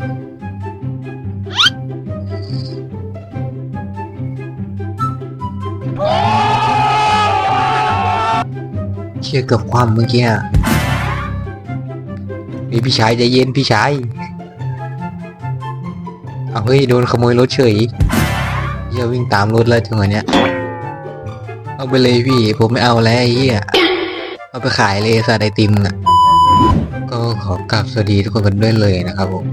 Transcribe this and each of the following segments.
เชื่อเกับความเมื่อกี้อะพี่ชายใจเย็นพี่ชายเอาเฮ้ยโดนขโมยรถเฉยเหี้ยวิ่งตามรถแล้วจังหวะเนี้ย เอาไปเลยพี่ ผมไม่เอาแล้วไอ้เหี้ยเอาไปขายเลยซาไอติมอะ ก็ขอกราบสวัสดีทุกคนกันด้วยเลยนะครับผม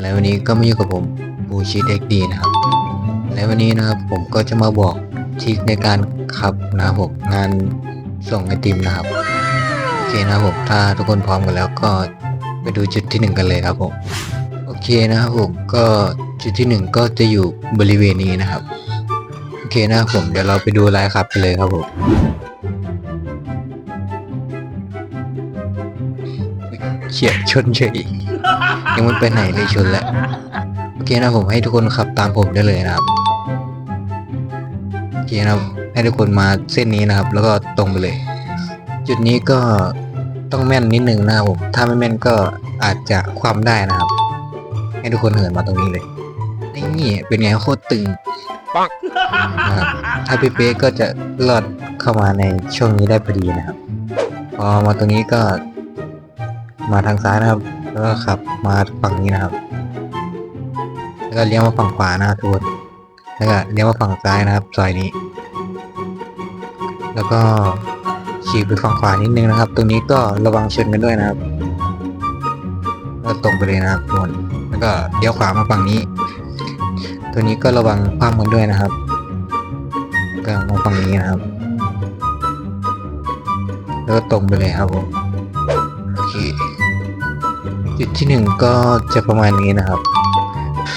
และวันนี้ก็มาอยู่กับผมบูชิเด็กดีนะครับ และวันนี้นะครับผมก็จะมาบอกทริคในการขับนะครับผมงานส่งไอติมนะครับโอเคนะครับผมถ้าทุกคนพร้อมกันแล้วก็ไปดูจุดที่หนึ่งกันเลยครับผมโอเคนะครับผมก็จุดที่หนึ่งก็จะอยู่บริเวณนี้นะครับโอเคนะครับผมเดี๋ยวเราไปดูลายขับกันเลยครับผม เฉียดชนเฉยยังไม่ไปไหนเลยชนแล้วโอเคนะผมให้ทุกคนขับตามผมได้เลยนะครับโอเคนะครับให้ทุกคนมาเส้นนี้นะครับ แล้วก็ตรงไปเลย จุดนี้ก็ต้องแม่นนิดนึงนะครับผมถ้าไม่แม่นก็อาจจะความได้นะครับ ให้ทุกคนเหินมาตรงนี้เลยนี่เป็นไงโคตรตึงนะครับถ้าเป๊ะๆก็จะลอดเข้ามาในช่วงนี้ได้พอดีนะครับ พอมาตรงนี้ก็ มาทางซ้ายนะครับ แล้วก็ขับมาฝั่งนี้นะครับ แล้วก็เลี้ยวมาฝั่งขวานะทุกคนแล้วก็เลี้ยวมาฝั่งซ้ายนะครับซอยนี้ แล้วก็ฉีกไปฝั่งขวานิดนึงนะครับ ตรงนี้ก็ระวังชนกันด้วยนะครับแล้วตรงไปเลยนะครับทุกคนแล้วก็เลี้ยวขวามาฝั่งนี้ ตัวนี้ก็ระวังคว่ำกันด้วยนะครับก็มาฝั่งนี้นะครับแล้วก็ตรงไปเลยครับผมโอเค จุดที่หนึ่งก็จะประมาณนี้นะครับ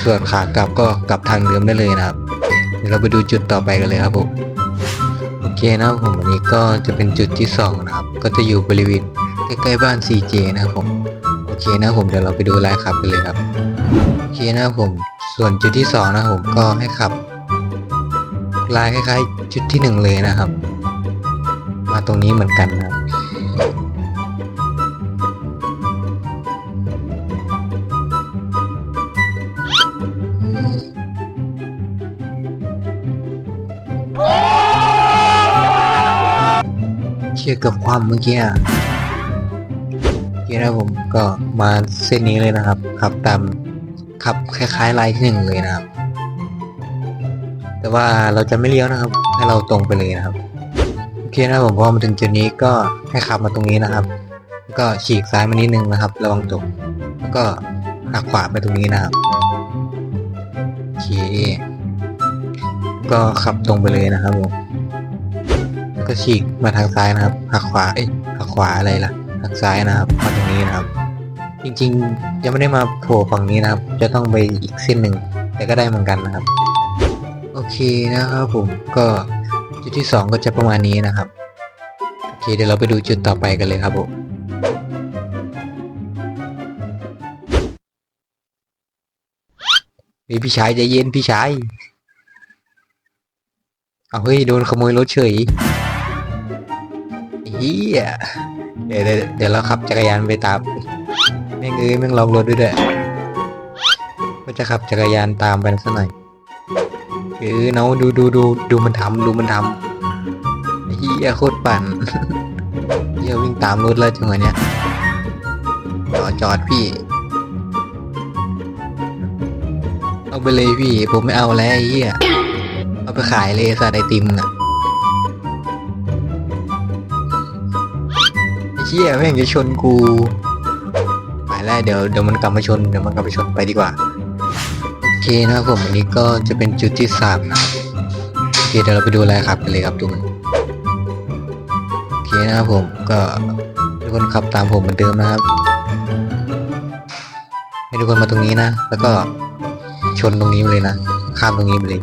ส่วนขากลับก็กลับทางเดิมได้เลยนะครับ เดี๋ยวเราไปดูจุดต่อไปกันเลยครับผมโอเคนะครับผมอันนี้ก็จะเป็นจุดที่สองนะครับ ก็จะอยู่บริเวณใกล้ๆบ้าน CJ นะครับผมโอเคนะครับผมเดี๋ยวเราไปดูลายขับกันเลยครับโอเคนะครับผมส่วนจุดที่สองนะครับผมก็ให้ขับลายคล้ายๆ จุดที่หนึ่งเลยนะครับ มาตรงนี้เหมือนกันนะครับ เชื่อกับความเมื่อกี้อะโอเคนะผมก็มาเส้นนี้เลยนะครับ ขับตามขับคล้ายๆลายที่หนึ่งเลยนะครับ แต่ว่าเราจะไม่เลี้ยวนะครับ ให้เราตรงไปเลยนะครับโอเคนะผมพอมาถึงจุดนี้ก็ให้ขับมาตรงนี้นะครับ ก็ฉีกซ้ายมานิดนึงนะครับระวังตกแล้วก็หักขวาไปตรงนี้นะครับโอเคก็ขับตรงไปเลยนะครับผม ก็ฉีกมาทางซ้ายนะครับหักขวาเอ้ยหักขวาอะไรล่ะหักซ้ายนะครับมาตรงนี้นะครับ จริงๆ ยังไม่ได้มาโผล่ฝั่งนี้นะครับ จะต้องไปอีกเส้นหนึ่งแต่ก็ได้เหมือนกันนะครับ โอเคนะครับผมก็จุดที่สองก็จะประมาณนี้นะครับโอเคเดี๋ยวเราไปดูจุดต่อไปกันเลยครับผมพี่ชายใจเย็นพี่ชายเอาเฮ้ย โดนขโมยรถเฉย เฮียเดี๋ยวเดี๋ยวเราขับจักรยานไปตามแม่งเอ้ยแม่งลอกรถด้วยด้วยก็จะขับจักรยานตามไปสักหน่อยเออเนาดูดูดูดูมันทำดูมันทำเฮียโคตรปั่นเฮียวิ่งตามรถแล้วจังหวะเนี้ยจอดจอดพี่ เอาไปเลยพี่ ผมไม่เอาแล้วเฮียเอาไปขายเลยซาไอติมน่ะ เชี่ยแม่งจะชนกูไปแล้วเดี๋ยวเดี๋ยวมันกลับมาชนเดี๋ยวมันกลับมาชนไปดีกว่าโอเคนะครับผมอันนี้ก็จะเป็นจุดที่สามนะครับโอเคเดี๋ยวเราไปดูอะไรขับกันเลยครับทุกคนโอเคนะครับผมก็ทุกคนขับตามผมเหมือนเดิมนะครับให้ทุกคนมาตรงนี้นะ แล้วก็ชนตรงนี้ไปเลยนะข้ามตรงนี้ไปเลย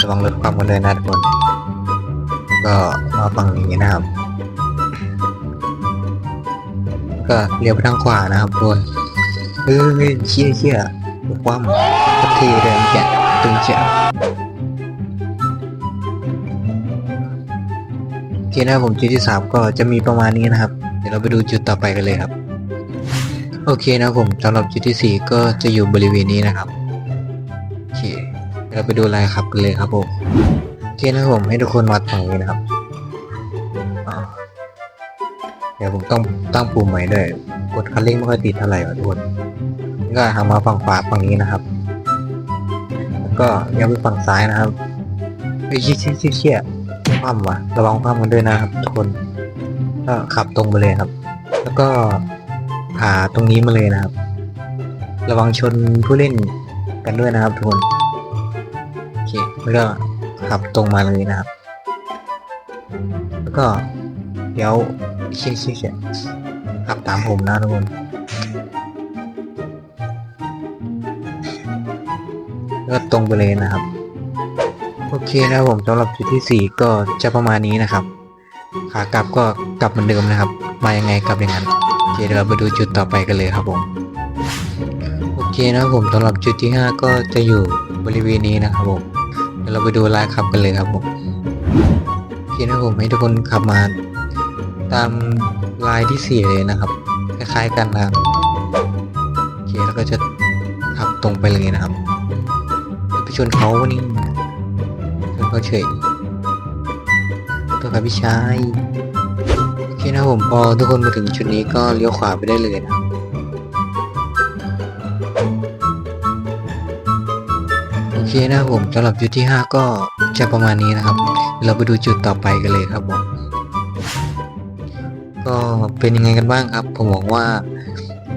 ระวังรถความกันเลยนะทุกคนก็มาฝั่งนี้นะครับ ก็เลี้ยวไปทางขวานะครับทุกคนเฮ้ยเชี่ยเชี่ยความโคตรเท่เลยแกตึงเจ๋วโอเคนะผมจุดที่สามก็จะมีประมาณนี้นะครับ เดี๋ยวเราไปดูจุดต่อไปกันเลยครับ โอเคนะผมสำหรับจุดที่สี่ก็จะอยู่บริเวณนี้นะครับโอเคเราไปดูลายครับกันเลยครับผมโอเคนะผมให้ทุกคนวัดฝั่งนี้นะครับ เดี๋ยวผมต้องตั้งปุ่มใหม่ด้วย กดคันเร่งไม่ค่อยติดเท่าไหร่ว่ะทุกคนก็ทำมาฝั่งขวาฝั่งนี้นะครับ แล้วก็ย้ายไปฝั่งซ้ายนะครับไอ้ยเชี่ยเชี่ยเชี่ยเชี่ยคว่ำว่ะระวังคว่ำกันด้วยนะครับทุกคน ก็ขับตรงไปเลยครับ แล้วก็ผ่าตรงนี้มาเลยนะครับ ระวังชนผู้เล่นกันด้วยนะครับทุกคนโอเคแล้วก็ขับตรงมาเลยนะครับ แล้วก็เดี๋ยว เชี่ยเชี่ยเชี่ยขับตามผมนะทุกคนแล้วก็ตรงไปเลยนะครับ โอเคนะผมสำหรับจุดที่สี่ก็จะประมาณนี้นะครับ ขากลับก็กลับเหมือนเดิมนะครับ มายังไงกลับอย่างนั้นโอเคเดี๋ยวเราไปดูจุดต่อไปกันเลยครับผมโอเคนะผมสำหรับจุดที่ 5 ก็จะอยู่บริเวณนี้นะครับผมเดี๋ยวเราไปดูลายขับกันเลยครับผมโอเคนะผมให้ทุกคนขับมา ตามลายที่สี่เลยนะครับ คล้ายๆกันนะครับโอเคแล้วก็จะขับตรงไปเลยนะครับไปชนเขาวันนี้ชนเขาเฉยตัวกับพี่ชายโอเคนะผมพอทุกคนมาถึงจุดนี้ก็เลี้ยวขวาไปได้เลยนะโอเคนะผมสำหรับจุดที่ 5 ก็จะประมาณนี้นะครับ เราไปดูจุดต่อไปกันเลยครับผม ก็เป็นยังไงกันบ้างครับ ผมหวังว่า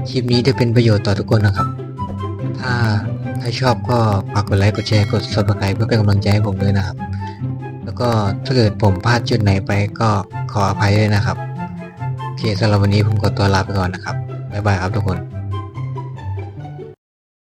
คลิปนี้จะเป็นประโยชน์ต่อทุกคนนะครับ ถ้าถ้าชอบก็ฝากกดไลค์กดแชร์กด subscribe เพื่อเป็นกำลังใจให้ผมด้วยนะครับ แล้วก็ถ้าเกิดผมพลาดจุดไหนไปก็ขออภัยด้วยนะครับโอเคสำหรับวันนี้ผมขอตัวลาไปก่อนนะครับบ๊ายบายครับทุกคน